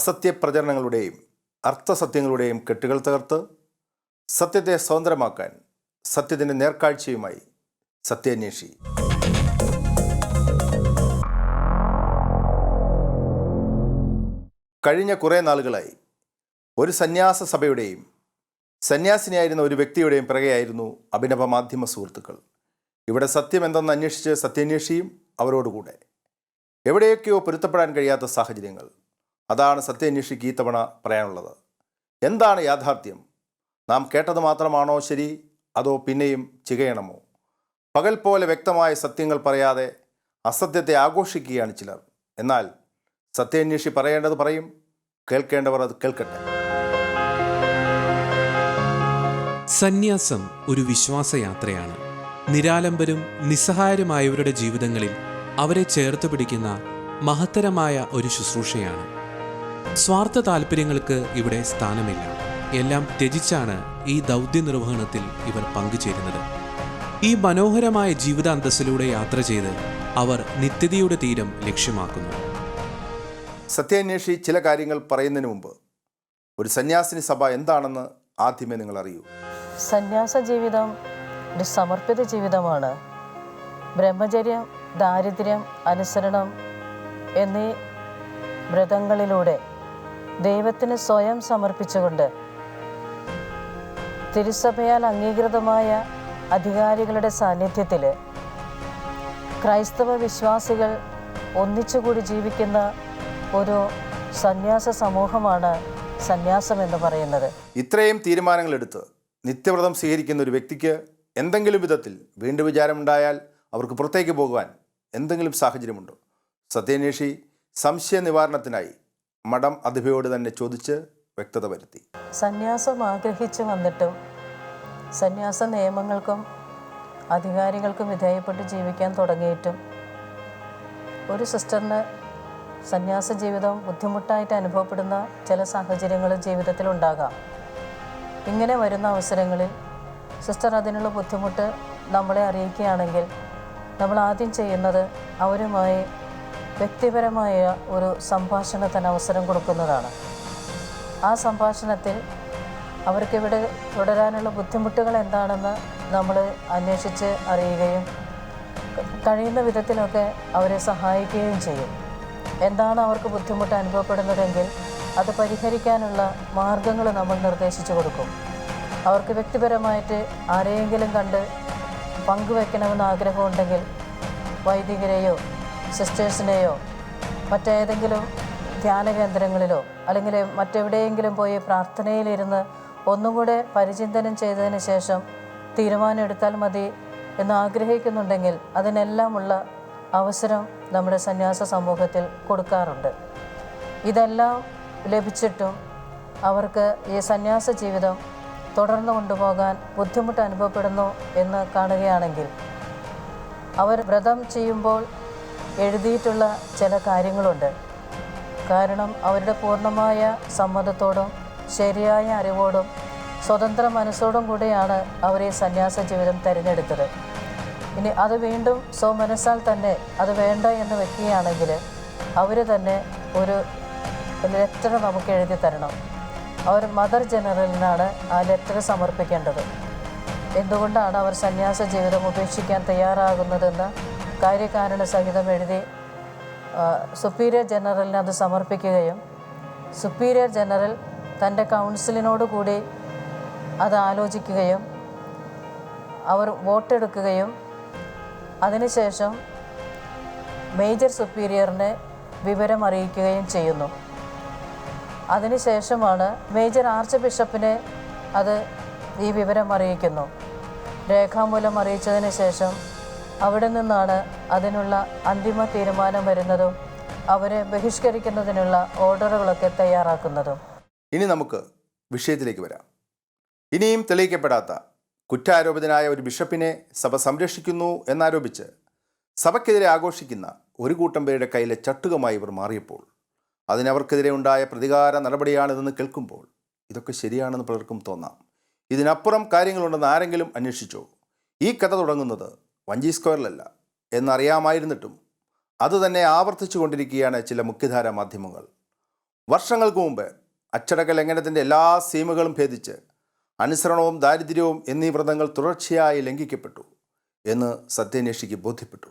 അസത്യപ്രചരണങ്ങളുടെയും അർത്ഥസത്യങ്ങളുടെയും കെട്ടുകൾ തകർത്ത് സത്യത്തെ സ്വതന്ത്രമാക്കാൻ സത്യത്തിന്റെ നേർക്കാഴ്ചയുമായി സത്യാന്വേഷി. കഴിഞ്ഞ കുറേ നാളുകളായി ഒരു സന്യാസ സഭയുടെയും സന്യാസിനിയായിരുന്ന ഒരു വ്യക്തിയുടെയും പിറകെയായിരുന്നു അഭിനവ മാധ്യമ സുഹൃത്തുക്കൾ. ഇവിടെ സത്യം എന്തെന്ന് അന്വേഷിച്ച് സത്യാന്വേഷിയും അവരോടുകൂടെ. എവിടെയൊക്കെയോ പൊരുത്തപ്പെടാൻ കഴിയാത്ത സാഹചര്യങ്ങൾ. അതാണ് സത്യാന്വേഷിക്ക് ഈ തവണ പറയാനുള്ളത്. എന്താണ് യാഥാർത്ഥ്യം? നാം കേട്ടത് മാത്രമാണോ ശരി? അതോ പിന്നെയും ചികയണമോ? പകൽ പോലെ വ്യക്തമായ സത്യങ്ങൾ പറയാതെ അസത്യത്തെ ആഘോഷിക്കുകയാണ് ചിലർ. എന്നാൽ സത്യാന്വേഷി പറയേണ്ടത് പറയും കേൾക്കേണ്ടവർ അത് കേൾക്കട്ടെ. സന്യാസം ഒരു വിശ്വാസയാത്രയാണ്. നിരാലംബരും നിസ്സഹായരുമായവരുടെ ജീവിതങ്ങളിൽ അവരെ ചേർത്ത് പിടിക്കുന്ന മഹത്തരമായ ഒരു ശുശ്രൂഷയാണ്. സ്വാർത്ഥ താല്പര്യങ്ങൾക്ക് ഇവിടെ സ്ഥാനമില്ല. എല്ലാം ത്യജിച്ചാണ് ഈ ദൗത്യ നിർവഹണത്തിൽ ഇവർ പങ്കുചേരുന്നത്. ഈ മനോഹരമായ ജീവിതാന്തസ്സിലൂടെ യാത്ര ചെയ്ത് അവർ നിത്യതയുടെ തീരം ലക്ഷ്യമാക്കുന്നു. സത്യാന്വേഷി ചില കാര്യങ്ങൾ പറയുന്നതിന് മുമ്പ് ഒരു സന്യാസിനി സഭ എന്താണെന്ന് ആദ്യമേ നിങ്ങൾ അറിയൂ. സന്യാസ ജീവിതം ഒരു സമർപ്പിത ജീവിതമാണ്. ബ്രഹ്മചര്യം ദാരിദ്ര്യം അനുസരണം എന്നീ വ്രതങ്ങളിലൂടെ ദൈവത്തിന് സ്വയം സമർപ്പിച്ചുകൊണ്ട് തിരുസഭയാൽ അംഗീകൃതമായ അധികാരികളുടെ സാന്നിധ്യത്തിൽ ക്രൈസ്തവ വിശ്വാസികൾ ഒന്നിച്ചുകൂടി ജീവിക്കുന്ന ഒരു സന്യാസ സമൂഹമാണ് സന്യാസം എന്ന് പറയുന്നത്. ഇത്രയും തീരുമാനങ്ങൾ തീരുമാനങ്ങളെടുത്ത് നിത്യവ്രതം സ്വീകരിക്കുന്ന ഒരു വ്യക്തിക്ക് എന്തെങ്കിലും വിധത്തിൽ വീണ്ടും വിചാരമുണ്ടായാൽ അവർക്ക് പുറത്തേക്ക് പോകുവാൻ എന്തെങ്കിലും സാഹചര്യമുണ്ടോ? സത്യാന്വേഷി സംശയ നിവാരണത്തിനായി മഠം അധിപയോട് തന്നെ ചോദിച്ച് വ്യക്തത വരുത്തി. സന്യാസം ആഗ്രഹിച്ച് വന്നിട്ടും സന്യാസ നിയമങ്ങൾക്കും അധികാരികൾക്കും വിധേയപ്പെട്ട് ജീവിക്കാൻ തുടങ്ങിയിട്ടും ഒരു സിസ്റ്ററിന് സന്യാസ ജീവിതം ബുദ്ധിമുട്ടായിട്ട് അനുഭവപ്പെടുന്ന ചില സാഹചര്യങ്ങൾ ജീവിതത്തിൽ ഉണ്ടാകാം. ഇങ്ങനെ വരുന്ന അവസരങ്ങളിൽ സിസ്റ്റർ അതിനുള്ള ബുദ്ധിമുട്ട് നമ്മളെ അറിയിക്കുകയാണെങ്കിൽ നമ്മൾ ആദ്യം ചെയ്യുന്നത് അവരുമായി വ്യക്തിപരമായ ഒരു സംഭാഷണത്തിന് അവസരം കൊടുക്കുന്നതാണ്. ആ സംഭാഷണത്തിൽ അവർക്കിവിടെ തുടരാനുള്ള ബുദ്ധിമുട്ടുകൾ എന്താണെന്ന് നമ്മൾ അന്വേഷിച്ച് അറിയുകയും കഴിയുന്ന വിധത്തിലൊക്കെ അവരെ സഹായിക്കുകയും ചെയ്യും. എന്താണ് അവർക്ക് ബുദ്ധിമുട്ട് അനുഭവപ്പെടുന്നതെങ്കിൽ അത് പരിഹരിക്കാനുള്ള മാർഗങ്ങൾ നമ്മൾ നിർദ്ദേശിച്ചു കൊടുക്കും. അവർക്ക് വ്യക്തിപരമായിട്ട് ആരെയെങ്കിലും കണ്ട് പങ്കുവെക്കണമെന്ന് ആഗ്രഹമുണ്ടെങ്കിൽ വൈദികരെയോ സിസ്റ്റേഴ്സിനെയോ മറ്റേതെങ്കിലും ധ്യാന കേന്ദ്രങ്ങളിലോ അല്ലെങ്കിൽ മറ്റെവിടെയെങ്കിലും പോയി പ്രാർത്ഥനയിലിരുന്ന് ഒന്നും കൂടെ പരിചിന്തനം ചെയ്തതിന് ശേഷം തീരുമാനം എടുത്താൽ മതി എന്ന് ആഗ്രഹിക്കുന്നുണ്ടെങ്കിൽ അതിനെല്ലാമുള്ള അവസരം നമ്മുടെ സന്യാസ സമൂഹത്തിൽ കൊടുക്കാറുണ്ട്. ഇതെല്ലാം ലഭിച്ചിട്ടും അവർക്ക് ഈ സന്യാസ ജീവിതം തുടർന്നു കൊണ്ടുപോകാൻ ബുദ്ധിമുട്ട് അനുഭവപ്പെടുന്നു എന്ന് കാണുകയാണെങ്കിൽ അവർ വ്രതം ചെയ്യുമ്പോൾ എഴുതിയിട്ടുള്ള ചില കാര്യങ്ങളുണ്ട്. കാരണം അവരുടെ പൂർണമായ സമ്മതത്തോടും ശരിയായ അറിവോടും സ്വതന്ത്ര മനസ്സോടും കൂടിയാണ് അവർ ഈ സന്യാസ ജീവിതം തിരഞ്ഞെടുത്തത്. ഇനി അത് വീണ്ടും സ്വമനസ്സാൽ തന്നെ അത് വേണ്ട എന്ന് വെക്കുകയാണെങ്കിൽ അവർ തന്നെ ഒരു ലെറ്റർ നമുക്ക് എഴുതി തരണം. അവർ മദർ ജനറലിനാണ് ആ ലെറ്റർ സമർപ്പിക്കേണ്ടത്. എന്തുകൊണ്ടാണ് അവർ സന്യാസ ജീവിതം ഉപേക്ഷിക്കാൻ തയ്യാറാകുന്നതെന്ന് കാര്യകാരണ സഹിതം എഴുതി സുപ്പീരിയർ ജനറലിന് അത് സമർപ്പിക്കുകയും സുപ്പീരിയർ ജനറൽ തന്റെ കൗൺസിലിനോട് കൂടി അത് ആലോചിക്കുകയും അവർ വോട്ടെടുക്കുകയും അതിനുശേഷം മേജർ സുപ്പീരിയറിനെ വിവരം അറിയിക്കുകയും ചെയ്യുന്നു. അതിനുശേഷമാണ് മേജർ ആർച്ച് ബിഷപ്പിനെ അത് ഈ വിവരം അറിയിക്കുന്നു. രേഖാമൂലം അറിയിച്ചതിന് ശേഷം അവിടെ നിന്നാണ് അതിനുള്ള അന്തിമ തീരുമാനം വരുന്നതും അവരെ ബഹിഷ്കരിക്കുന്നതിനുള്ള ഓർഡറുകളൊക്കെ തയ്യാറാക്കുന്നതും. ഇനി നമുക്ക് വിഷയത്തിലേക്ക് വരാം. ഇനിയും തെളിയിക്കപ്പെടാത്ത കുറ്റാരോപിതനായ ഒരു ബിഷപ്പിനെ സഭ സംരക്ഷിക്കുന്നു എന്നാരോപിച്ച് സഭയ്ക്കെതിരെ ആഘോഷിക്കുന്ന ഒരു കൂട്ടം പേരുടെ കയ്യിലെ ചട്ടുകമായി ഇവർ മാറിയപ്പോൾ അതിനവർക്കെതിരെ ഉണ്ടായ പ്രതികാര നടപടിയാണിതെന്ന് കേൾക്കുമ്പോൾ ഇതൊക്കെ ശരിയാണെന്ന് പലർക്കും തോന്നാം. ഇതിനപ്പുറം കാര്യങ്ങളുണ്ടെന്ന് ആരെങ്കിലും അന്വേഷിച്ചോ? ഈ കഥ തുടങ്ങുന്നത് വഞ്ചി സ്ക്വയറിലല്ല. എന്നറിയാമായിരുന്നിട്ടും അതുതന്നെ ആവർത്തിച്ചു കൊണ്ടിരിക്കുകയാണ് ചില മുഖ്യധാര മാധ്യമങ്ങൾ. വർഷങ്ങൾക്ക് മുമ്പ് അച്ചടക്ക ലംഘനത്തിന്റെ എല്ലാ സീമകളും ഭേദിച്ച് അനുസരണവും ദാരിദ്ര്യവും എന്നീ വ്രതങ്ങൾ തുടർച്ചയായി ലംഘിക്കപ്പെട്ടു എന്ന് സത്യാന്വേഷിക്ക് ബോധ്യപ്പെട്ടു.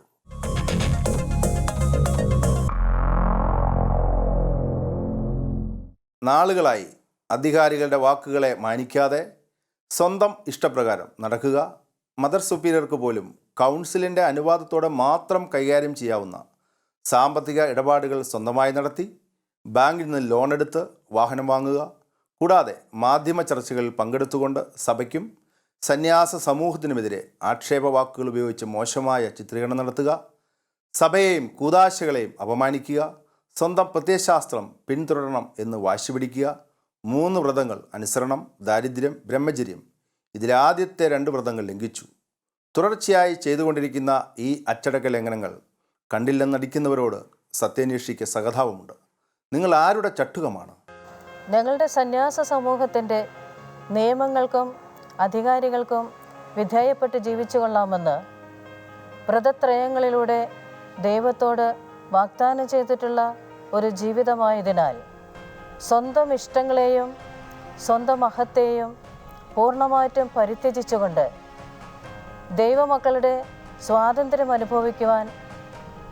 നാളുകളായി അധികാരികളുടെ വാക്കുകളെ മാനിക്കാതെ സ്വന്തം ഇഷ്ടപ്രകാരം നടക്കുക മദർ സുപ്പീരിയർക്ക് പോലും കൗൺസിലിന്റെ അനുവാദത്തോടെ മാത്രം കൈകാര്യം ചെയ്യാവുന്ന സാമ്പത്തിക ഇടപാടുകൾ സ്വന്തമായി നടത്തി ബാങ്കിൽ നിന്ന് ലോൺ എടുത്ത് വാഹനം വാങ്ങുക കൂടാതെ മാധ്യമ ചർച്ചകളിൽ പങ്കെടുത്തുകൊണ്ട് സഭയ്ക്കും സന്യാസ സമൂഹത്തിനുമെതിരെ ആക്ഷേപ വാക്കുകൾ ഉപയോഗിച്ച് മോശമായ ചിത്രീകരണം നടത്തുക സഭയെയും കൂതാശകളെയും അപമാനിക്കുക സ്വന്തം പ്രത്യയശാസ്ത്രം പിന്തുടരണം എന്ന് വാശി പിടിക്കുക മൂന്ന് വ്രതങ്ങൾ അനുസരണം ദാരിദ്ര്യം ബ്രഹ്മചര്യം. ഇതിലാദ്യത്തെ രണ്ട് വ്രതങ്ങൾ ലംഘിച്ചു. തുടർച്ചയായി ചെയ്തുകൊണ്ടിരിക്കുന്ന ഈ അച്ചടക്ക ലംഘനങ്ങൾ കണ്ടില്ലെന്നടിക്കുന്നവരോട് സത്യാന്വേഷിക്ക് സഹതാവമുണ്ട് നിങ്ങൾ ആരുടെ ചട്ടുകമാണ്? ഞങ്ങളുടെ സന്യാസ സമൂഹത്തിന്റെ നിയമങ്ങൾക്കും അധികാരികൾക്കും വിധേയപ്പെട്ട് ജീവിച്ചു കൊള്ളാമെന്ന് വ്രതത്രയങ്ങളിലൂടെ ദൈവത്തോട് വാഗ്ദാനം ചെയ്തിട്ടുള്ള ഒരു ജീവിതമായതിനാൽ സ്വന്തം ഇഷ്ടങ്ങളെയും സ്വന്തം മഹത്തെയും പൂർണമായിട്ടും പരിത്യജിച്ചുകൊണ്ട് ദൈവമക്കളുടെ സ്വാതന്ത്ര്യം അനുഭവിക്കുവാൻ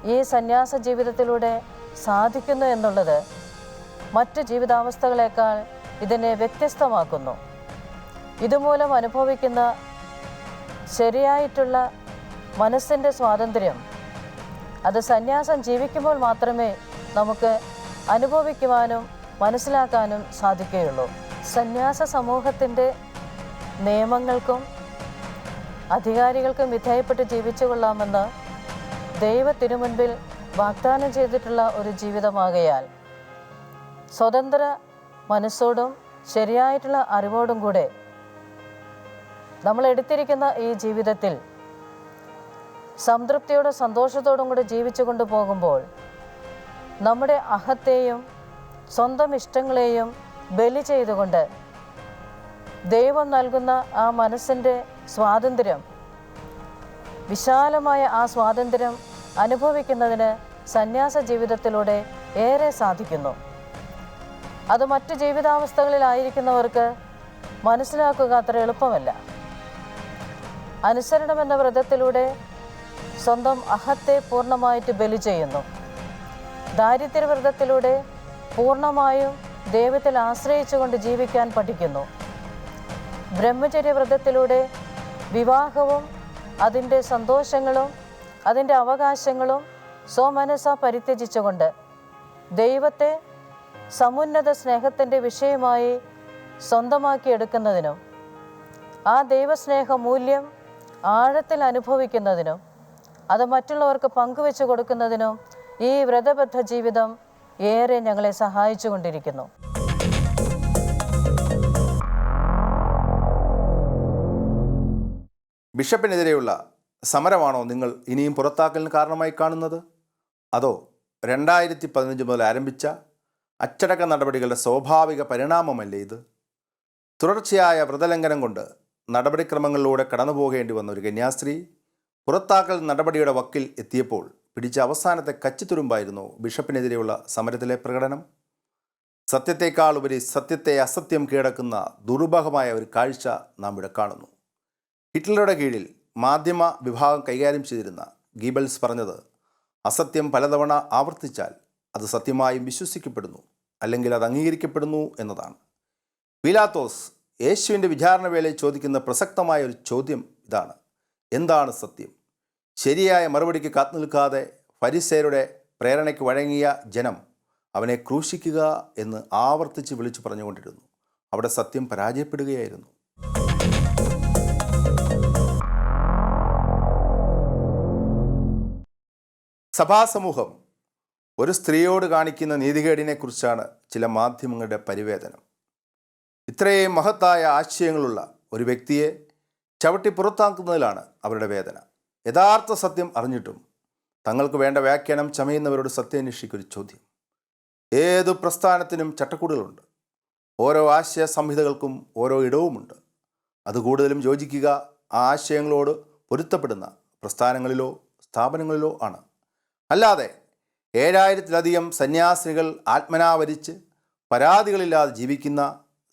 ഈ സന്യാസ ജീവിതത്തിലൂടെ സാധിക്കുന്നു എന്നുള്ളത് മറ്റു ജീവിതാവസ്ഥകളേക്കാൾ ഇതിനെ വ്യത്യസ്തമാക്കുന്നു. ഇതുമൂലം അനുഭവിക്കുന്ന ശരിയായിട്ടുള്ള മനസ്സിന്റെ സ്വാതന്ത്ര്യം അത് സന്യാസം ജീവിക്കുമ്പോൾ മാത്രമേ നമുക്ക് അനുഭവിക്കുവാനും മനസ്സിലാക്കാനും സാധിക്കുകയുള്ളൂ. സന്യാസ സമൂഹത്തിന്റെ നിയമങ്ങൾക്കും അധികാരികൾക്കും വിധേയപ്പെട്ട് ജീവിച്ചു കൊള്ളാമെന്ന് ദൈവത്തിനു മുൻപിൽ വാഗ്ദാനം ചെയ്തിട്ടുള്ള ഒരു ജീവിതമാകയാൽ സ്വതന്ത്ര മനസ്സോടും ശരിയായിട്ടുള്ള അറിവോടും കൂടെ നമ്മൾ എടുത്തിരിക്കുന്ന ഈ ജീവിതത്തിൽ സംതൃപ്തിയോടും സന്തോഷത്തോടും കൂടെ ജീവിച്ചു കൊണ്ടു പോകുമ്പോൾ നമ്മുടെ അഹത്തെയും സ്വന്തം ഇഷ്ടങ്ങളെയും ബലി ചെയ്തുകൊണ്ട് ദൈവം നൽകുന്ന ആ മനസ്സിന്റെ സ്വാതന്ത്ര്യം വിശാലമായ ആ സ്വാതന്ത്ര്യം അനുഭവിക്കുന്നതിന് സന്യാസ ജീവിതത്തിലൂടെ ഏറെ സാധിക്കുന്നു. അത് മറ്റ് ജീവിതാവസ്ഥകളിലായിരിക്കുന്നവർക്ക് മനസ്സിലാക്കുക അത്ര എളുപ്പമല്ല. അനുസരണം എന്ന വ്രതത്തിലൂടെ സ്വന്തം അഹത്തെ പൂർണമായിട്ട് ബലി ചെയ്യുന്നു. ദാരിദ്ര്യവ്രതത്തിലൂടെ പൂർണമായും ദൈവത്തിൽ ആശ്രയിച്ചുകൊണ്ട് ജീവിക്കാൻ പഠിക്കുന്നു. ബ്രഹ്മചര്യവ്രതത്തിലൂടെ വിവാഹവും അതിന്റെ സന്തോഷങ്ങളും അതിന്റെ അവകാശങ്ങളും സ്വമനസ പരിത്യജിച്ചുകൊണ്ട് ദൈവത്തെ സമുന്നത സ്നേഹത്തിന്റെ വിഷയമായി സ്വന്തമാക്കിയെടുക്കുന്നതിനും ആ ദൈവസ്നേഹ മൂല്യം ആഴത്തിൽ അനുഭവിക്കുന്നതിനും അത് മറ്റുള്ളവർക്ക് പങ്കുവെച്ചു കൊടുക്കുന്നതിനും ഈ വ്രതബദ്ധ ജീവിതം ഏറെ ഞങ്ങളെ സഹായിച്ചു കൊണ്ടിരിക്കുന്നു ബിഷപ്പിനെതിരെയുള്ള സമരമാണോ നിങ്ങൾ ഇനിയും പുറത്താക്കലിന് കാരണമായി കാണുന്നത്? അതോ രണ്ടായിരത്തി പതിനഞ്ച് മുതൽ ആരംഭിച്ച അച്ചടക്ക നടപടികളുടെ സ്വാഭാവിക പരിണാമമല്ലേ ഇത്? തുടർച്ചയായ വ്രതലംഘനം കൊണ്ട് നടപടിക്രമങ്ങളിലൂടെ കടന്നു പോകേണ്ടി വന്ന ഒരു കന്യാസ്ത്രീ പുറത്താക്കൽ നടപടിയുടെ വക്കിൽ എത്തിയപ്പോൾ പിടിച്ച അവസാനത്തെ കച്ചിത്തുരുമ്പായിരുന്നു ബിഷപ്പിനെതിരെയുള്ള സമരത്തിലെ പ്രകടനം. സത്യത്തെക്കാൾ ഉപരി സത്യത്തെ അസത്യം കീഴടക്കുന്ന ദുർബഹമായ ഒരു കാഴ്ച നാം ഇവിടെ കാണുന്നു. ഹിറ്റ്ലറുടെ കീഴിൽ മാധ്യമ വിഭാഗം കൈകാര്യം ചെയ്തിരുന്ന ഗീബൽസ് പറഞ്ഞത് അസത്യം പലതവണ ആവർത്തിച്ചാൽ അത് സത്യമായും വിശ്വസിക്കപ്പെടുന്നു അല്ലെങ്കിൽ അത് അംഗീകരിക്കപ്പെടുന്നു എന്നതാണ്. പീലാത്തോസ് യേശുവിന്റെ വിചാരണ വേളയിൽ ചോദിക്കുന്ന പ്രസക്തമായ ഒരു ചോദ്യം ഇതാണ്. എന്താണ് സത്യം? ശരിയായ മറുപടിക്ക് കാത്തുനിൽക്കാതെ ഫരിസേരുടെ പ്രേരണയ്ക്ക് വഴങ്ങിയ ജനം അവനെ ക്രൂശിക്കുക എന്ന് ആവർത്തിച്ച് വിളിച്ചു പറഞ്ഞുകൊണ്ടിരുന്നു. അവിടെ സത്യം പരാജയപ്പെടുകയായിരുന്നു. സഭാസമൂഹം ഒരു സ്ത്രീയോട് കാണിക്കുന്ന നീതികേടിനെക്കുറിച്ചാണ് ചില മാധ്യമങ്ങളുടെ പരിവേദനം. ഇത്രയും മഹത്തായ ആശയങ്ങളുള്ള ഒരു വ്യക്തിയെ ചവിട്ടി പുറത്താക്കുന്നതിലാണ് അവരുടെ വേദന. യഥാർത്ഥ സത്യം അറിഞ്ഞിട്ടും തങ്ങൾക്ക് വേണ്ട വ്യാഖ്യാനം ചമയുന്നവരോട് സത്യാന്വേഷിക്കൊരു ചോദ്യം. ഏതു പ്രസ്ഥാനത്തിനും ചട്ടക്കൂടുകളുണ്ട്. ഓരോ ആശയ സംഹിതകൾക്കും ഓരോ ഇടവുമുണ്ട്. അത് കൂടുതലും യോജിക്കുക ആ ആശയങ്ങളോട് പൊരുത്തപ്പെടുന്ന പ്രസ്ഥാനങ്ങളിലോ സ്ഥാപനങ്ങളിലോ ആണ്. അല്ലാതെ ഏഴായിരത്തിലധികം സന്യാസികൾ ആത്മനാവരിച്ച് പരാതികളില്ലാതെ ജീവിക്കുന്ന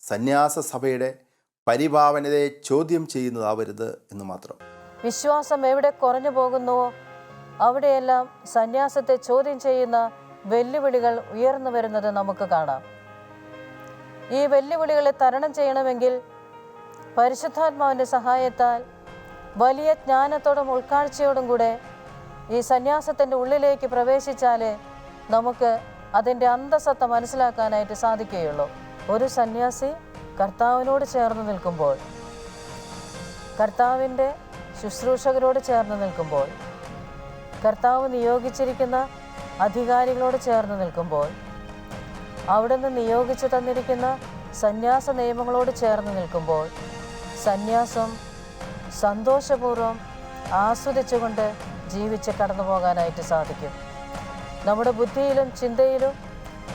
സന്യാസ സഭയുടെ പരിഭാവനതയെ ചോദ്യം ചെയ്യുന്നതാവരുത് എന്ന് മാത്രം. വിശ്വാസം എവിടെ കുറഞ്ഞു പോകുന്നുവോ അവിടെയെല്ലാം സന്യാസത്തെ ചോദ്യം ചെയ്യുന്ന വെല്ലുവിളികൾ ഉയർന്നു വരുന്നത് നമുക്ക് കാണാം. ഈ വെല്ലുവിളികളെ തരണം ചെയ്യണമെങ്കിൽ പരിശുദ്ധാത്മാവിന്റെ സഹായത്താൽ വലിയ ജ്ഞാനത്തോടും ഉൾക്കാഴ്ചയോടും കൂടെ ഈ സന്യാസത്തിന്റെ ഉള്ളിലേക്ക് പ്രവേശിച്ചാലേ നമുക്ക് അതിന്റെ അന്തസത്ത മനസ്സിലാക്കാനായിട്ട് സാധിക്കുകയുള്ളൂ. ഒരു സന്യാസി കർത്താവിനോട് ചേർന്ന് നിൽക്കുമ്പോൾ കർത്താവിന്റെ ശുശ്രൂഷകരോട് ചേർന്ന് നിൽക്കുമ്പോൾ കർത്താവ് നിയോഗിച്ചിരിക്കുന്ന അധികാരികളോട് ചേർന്ന് നിൽക്കുമ്പോൾ അവിടുന്ന് നിയോഗിച്ചു തന്നിരിക്കുന്ന സന്യാസ നിയമങ്ങളോട് ചേർന്ന് നിൽക്കുമ്പോൾ സന്യാസം സന്തോഷപൂർവം ആസ്വദിച്ചുകൊണ്ട് ജീവിച്ച് കടന്നു പോകാനായിട്ട് സാധിക്കും. നമ്മുടെ ബുദ്ധിയിലും ചിന്തയിലും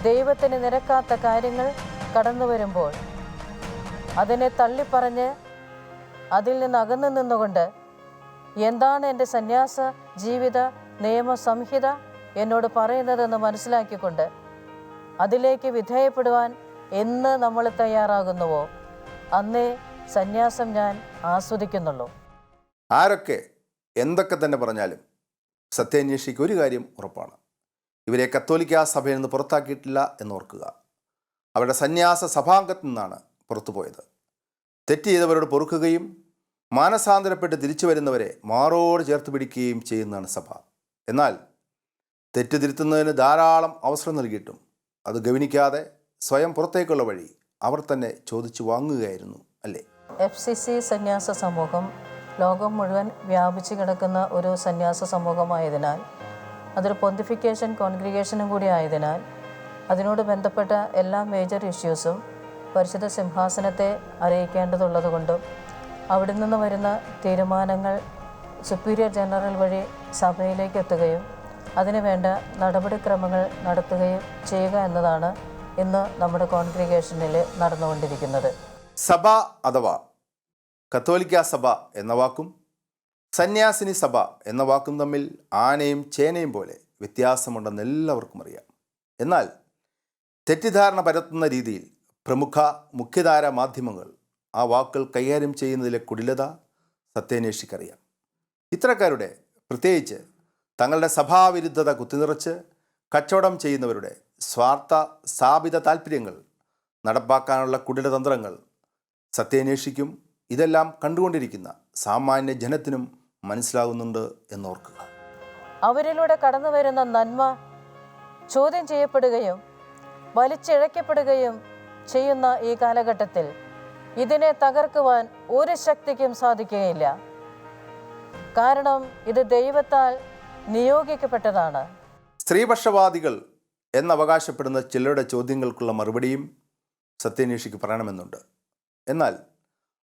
ദൈവത്തിന് നിരക്കാത്ത കാര്യങ്ങൾ കടന്നു വരുമ്പോൾ അതിനെ തള്ളിപ്പറഞ്ഞ് അതിൽ നിന്ന് അകന്നു നിന്നുകൊണ്ട് എന്താണ് എന്റെ സന്യാസ ജീവിത നിയമസംഹിത എന്നോട് പറയുന്നതെന്ന് മനസ്സിലാക്കിക്കൊണ്ട് അതിലേക്ക് വിധേയപ്പെടുവാൻ എന്ന് നമ്മൾ തയ്യാറാകുന്നുവോ? അന്നേ സന്യാസം ഞാൻ ആസ്വദിക്കുന്നുള്ളൂ. ആരൊക്കെ എന്തൊക്കെ തന്നെ പറഞ്ഞാലും സത്യാന്വേഷിക്ക് ഒരു കാര്യം ഉറപ്പാണ്. ഇവരെ കത്തോലിക്ക സഭയിൽ നിന്ന് പുറത്താക്കിയിട്ടില്ല എന്ന് ഓർക്കുക അവരുടെ സന്യാസ സഭാംഗത്തു നിന്നാണ് പുറത്തുപോയത് തെറ്റ് ചെയ്തവരോട് പൊറുക്കുകയും മാനസാന്തരപ്പെട്ട് തിരിച്ചു വരുന്നവരെ മാറോട് ചേർത്ത് പിടിക്കുകയും ചെയ്യുന്നതാണ് സഭ. എന്നാൽ തെറ്റ് തിരുത്തുന്നതിന് ധാരാളം അവസരം നൽകിയിട്ടും അത് ഗവനിക്കാതെ സ്വയം പുറത്തേക്കുള്ള വഴി അവർ തന്നെ ചോദിച്ചു വാങ്ങുകയായിരുന്നു അല്ലേ? എഫ് സി സി സന്യാസ സമൂഹം ലോകം മുഴുവൻ വ്യാപിച്ചു കിടക്കുന്ന ഒരു സന്യാസ സമൂഹമായതിനാൽ അതൊരു പൊന്തിഫിക്കേഷൻ കോൺഗ്രിഗേഷനും കൂടി ആയതിനാൽ അതിനോട് ബന്ധപ്പെട്ട എല്ലാ മേജർ ഇഷ്യൂസും പരിശുദ്ധ സിംഹാസനത്തെ അറിയിക്കേണ്ടതുള്ളതുകൊണ്ടും അവിടെ നിന്ന് വരുന്ന തീരുമാനങ്ങൾ സുപ്പീരിയർ ജനറൽ വഴി സഭയിലേക്ക് എത്തുകയും അതിനുവേണ്ട നടപടിക്രമങ്ങൾ നടത്തുകയും ചെയ്യുക എന്നതാണ് ഇന്ന് നമ്മുടെ കോൺഗ്രിഗേഷനിൽ നടന്നുകൊണ്ടിരിക്കുന്നത്. സഭ അഥവാ കത്തോലിക്ക സഭ എന്ന വാക്കും സന്യാസിനി സഭ എന്ന വാക്കും തമ്മിൽ ആനയും ചേനയും പോലെ വ്യത്യാസമുണ്ടെന്ന് എല്ലാവർക്കും അറിയാം. എന്നാൽ തെറ്റിദ്ധാരണ പരത്തുന്ന രീതിയിൽ പ്രമുഖ മുഖ്യധാര മാധ്യമങ്ങൾ ആ വാക്കുകൾ കൈകാര്യം ചെയ്യുന്നതിലെ കുടിലത സത്യാന്വേഷിക്കറിയാം. ഇത്തരക്കാരുടെ പ്രത്യേകിച്ച് തങ്ങളുടെ സഭാവിരുദ്ധത കുത്തിനിറച്ച് കച്ചവടം ചെയ്യുന്നവരുടെ സ്വാർത്ഥ സ്ഥാപിത താല്പര്യങ്ങൾ നടപ്പാക്കാനുള്ള കുടിലതന്ത്രങ്ങൾ സത്യാന്വേഷിക്കും ഇതെല്ലാം കണ്ടുകൊണ്ടിരിക്കുന്ന സാമാന്യ ജനത്തിനും മനസ്സിലാകുന്നുണ്ട് എന്നോർക്കുക. അവരിലൂടെ കടന്നു വരുന്ന നന്മ ചോദ്യം ചെയ്യപ്പെടുകയും വലിച്ചിഴക്കപ്പെടുകയും ചെയ്യുന്ന ഈ കാലഘട്ടത്തിൽ ഇതിനെ തകർക്കുവാൻ ഒരു ശക്തിക്കും സാധിക്കുകയില്ല. കാരണം ഇത് ദൈവത്താൽ നിയോഗിക്കപ്പെട്ടതാണ്. സ്ത്രീപക്ഷവാദികൾ എന്നവകാശപ്പെടുന്ന ചിലരുടെ ചോദ്യങ്ങൾക്കുള്ള മറുപടിയും സത്യന്വേഷിക്ക് പറയണമെന്നുണ്ട്. എന്നാൽ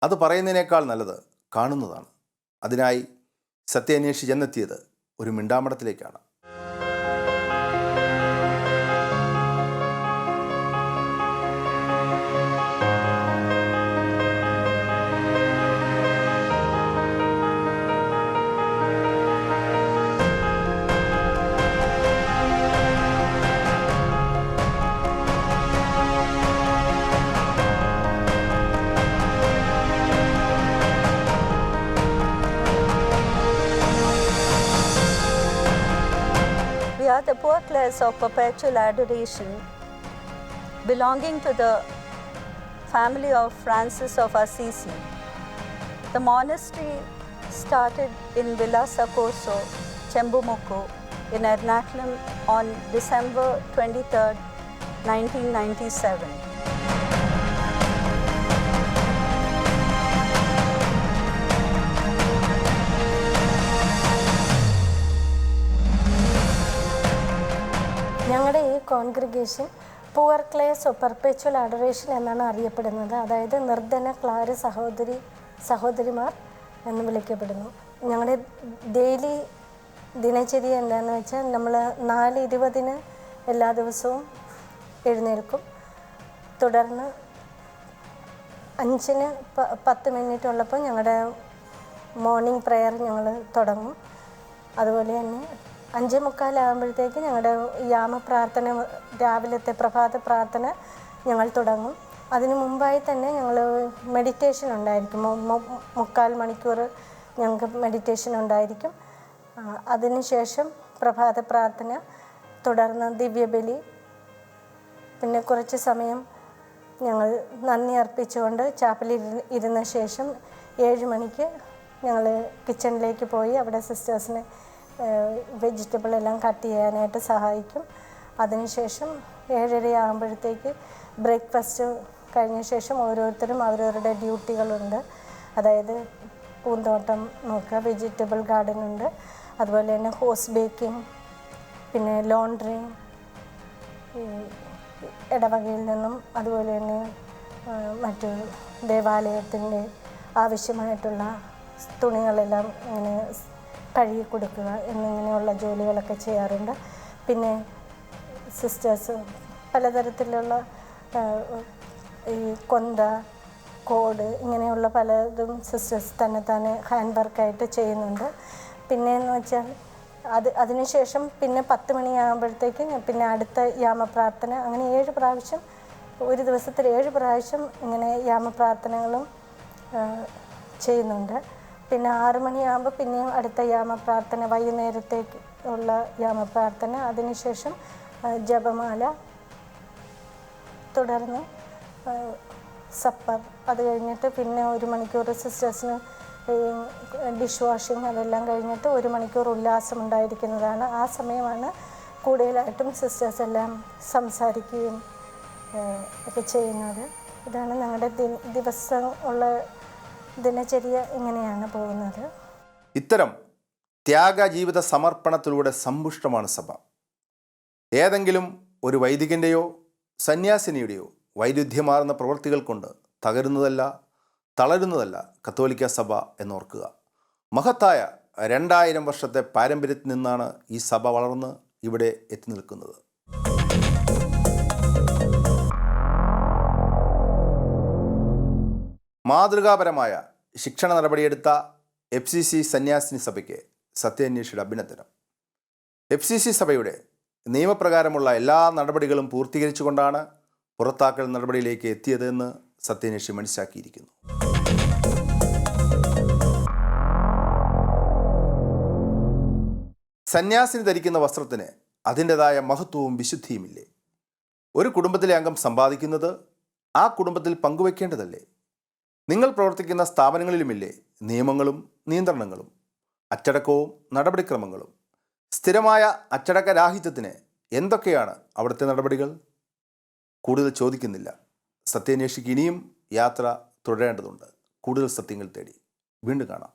അത് പറയുന്നതിനേക്കാൾ നല്ലത് കാണുന്നതാണ്. അതിനായി സത്യാന്വേഷി ചെന്നെത്തിയത് ഒരു മിണ്ടാമടത്തിലേക്കാണ്. Are the poor class of perpetual adoration, belonging to the family of Francis of Assisi. The monastery started in Villa Sacoso, Chembumuku, in Ernakulam on December 23, 1997. Congregation poor Clares of perpetual adoration എന്നാണ് അറിയപ്പെടുന്നത്. അതായത് നിർധന Clara സഹോദരി സഹോദരിമാർ എന്ന് വിളിക്കപ്പെടുന്നു. ഞങ്ങളുടെ daily ദിനചര്യ എന്താണെന്ന് വെച്ചാൽ നമ്മൾ നാല് ഇരുപതിന് എല്ലാ ദിവസവും എഴുന്നേൽക്കും. തുടർന്ന് അഞ്ചിന് പത്ത് മിനിറ്റ് ഉള്ളപ്പോൾ ഞങ്ങളുടെ മോർണിംഗ് പ്രെയർ ഞങ്ങൾ തുടങ്ങും. അതുപോലെ തന്നെ അഞ്ചേ മുക്കാലാകുമ്പോഴത്തേക്ക് ഞങ്ങളുടെ യാമ പ്രാർത്ഥന രാവിലത്തെ പ്രഭാത പ്രാർത്ഥന ഞങ്ങൾ തുടങ്ങും. അതിനു മുമ്പായി തന്നെ ഞങ്ങൾ മെഡിറ്റേഷൻ ഉണ്ടായിരിക്കും. മുക്കാൽ മണിക്കൂർ ഞങ്ങൾക്ക് മെഡിറ്റേഷൻ ഉണ്ടായിരിക്കും. അതിനുശേഷം പ്രഭാത പ്രാർത്ഥന തുടർന്ന് ദിവ്യബലി പിന്നെ കുറച്ച് സമയം ഞങ്ങൾ നന്ദി അർപ്പിച്ചുകൊണ്ട് ചാപ്പലിൽ ഇരുന്ന ശേഷം ഏഴ് മണിക്ക് ഞങ്ങൾ കിച്ചണിലേക്ക് പോയി. അവിടെ സിസ്റ്റേഴ്സിനെ വെജിറ്റബിൾ എല്ലാം കട്ട് ചെയ്യാനായിട്ട് സഹായിക്കും. അതിനുശേഷം ഏഴര ആകുമ്പോഴത്തേക്ക് ബ്രേക്ക്ഫാസ്റ്റ് കഴിഞ്ഞ ശേഷം ഓരോരുത്തരും അവരവരുടെ ഡ്യൂട്ടികളുണ്ട് അതായത് പൂന്തോട്ടം നോക്കുക വെജിറ്റബിൾ ഗാർഡൻ ഉണ്ട്. അതുപോലെ തന്നെ ഹോസ് ബേക്കിംഗ് പിന്നെ ലോണ്ട്രി ഇടവകയിൽ നിന്നും അതുപോലെ തന്നെ മറ്റു ദേവാലയത്തിന്റെ ആവശ്യമായിട്ടുള്ള തുണികളെല്ലാം ഇങ്ങനെ കഴുകി കൊടുക്കുക എന്നിങ്ങനെയുള്ള ജോലികളൊക്കെ ചെയ്യാറുണ്ട്. പിന്നെ സിസ്റ്റേഴ്സ് പലതരത്തിലുള്ള ഈ കൊന്ത കോഡ് ഇങ്ങനെയുള്ള പലതും സിസ്റ്റേഴ്സ് തന്നെ തന്നെ ഹാൻഡ് വർക്കായിട്ട് ചെയ്യുന്നുണ്ട്. പിന്നെ എന്ന് വെച്ചാൽ അത് അതിനുശേഷം പിന്നെ പത്ത് മണിയാകുമ്പോഴത്തേക്ക് പിന്നെ അടുത്ത യാമപ്രാർത്ഥന. അങ്ങനെ ഏഴ് പ്രാവശ്യം ഒരു ദിവസത്തിൽ ഏഴ് പ്രാവശ്യം ഇങ്ങനെ യാമപ്രാർത്ഥനകളും ചെയ്യുന്നുണ്ട്. പിന്നെ ആറ് മണിയാകുമ്പോൾ പിന്നെയും അടുത്ത യാമപ്രാർത്ഥന വൈകുന്നേരത്തേക്ക് ഉള്ള യാമപ്രാർത്ഥന. അതിനുശേഷം ജപമാല തുടർന്ന് സപ്പർ. അത് കഴിഞ്ഞിട്ട് പിന്നെ ഒരു മണിക്കൂർ സിസ്റ്റേഴ്സിന് ഡിഷ് വാഷിങ് അതെല്ലാം കഴിഞ്ഞിട്ട് ഒരു മണിക്കൂർ ഉല്ലാസം ഉണ്ടായിരിക്കുന്നതാണ്. ആ സമയമാണ് കൂടുതലായിട്ടും സിസ്റ്റേഴ്സ് എല്ലാം സംസാരിക്കുകയും ഒക്കെ ചെയ്യുന്നത്. ഇതാണ് ഞങ്ങളുടെ ദിവസം ഉള്ള ദിനചര്യ ഇങ്ങനെയാണ് പോകുന്നത്? ഇത്തരം ത്യാഗ ജീവിത സമർപ്പണത്തിലൂടെ സമ്പുഷ്ടമാണ് സഭ. ഏതെങ്കിലും ഒരു വൈദികന്റെയോ സന്യാസിനിയുടെയോ വൈരുദ്ധ്യമാർന്ന പ്രവൃത്തികൾ കൊണ്ട് തകരുന്നതല്ല തളരുന്നതല്ല കത്തോലിക്ക സഭ എന്നോർക്കുക. മഹത്തായ രണ്ടായിരം വർഷത്തെ പാരമ്പര്യത്തിൽ നിന്നാണ് ഈ സഭ വളർന്ന് ഇവിടെ എത്തി നിൽക്കുന്നത്. മാതൃകാപരമായ ശിക്ഷണ നടപടിയെടുത്ത എഫ് സി സി സന്യാസിനി സഭയ്ക്ക് സത്യാന്വേഷിയുടെ അഭിനന്ദനം. എഫ് സി സി സഭയുടെ നിയമപ്രകാരമുള്ള എല്ലാ നടപടികളും പൂർത്തീകരിച്ചുകൊണ്ടാണ് പുറത്താക്കൽ നടപടിയിലേക്ക് എത്തിയതെന്ന് സത്യാന്വേഷി മനസ്സിലാക്കിയിരിക്കുന്നു. സന്യാസിനി ധരിക്കുന്ന വസ്ത്രത്തിന് അതിന്റെതായ മഹത്വവും വിശുദ്ധിയുമില്ലേ? ഒരു കുടുംബത്തിലെ അംഗം സമ്പാദിക്കുന്നത് ആ കുടുംബത്തിൽ പങ്കുവെക്കേണ്ടതല്ലേ? നിങ്ങൾ പ്രവർത്തിക്കുന്ന സ്ഥാപനങ്ങളിലുമില്ലേ നിയമങ്ങളും നിയന്ത്രണങ്ങളും അച്ചടക്കവും നടപടിക്രമങ്ങളും? സ്ഥിരമായ അച്ചടക്ക രാഹിത്യത്തിന് എന്തൊക്കെയാണ് അവിടുത്തെ നടപടികൾ? കൂടുതൽ ചോദിക്കുന്നില്ല. സത്യാന്വേഷിക്ക് ഇനിയും യാത്ര തുടരേണ്ടതുണ്ട്. കൂടുതൽ സത്യങ്ങൾ തേടി വീണ്ടും കാണാം.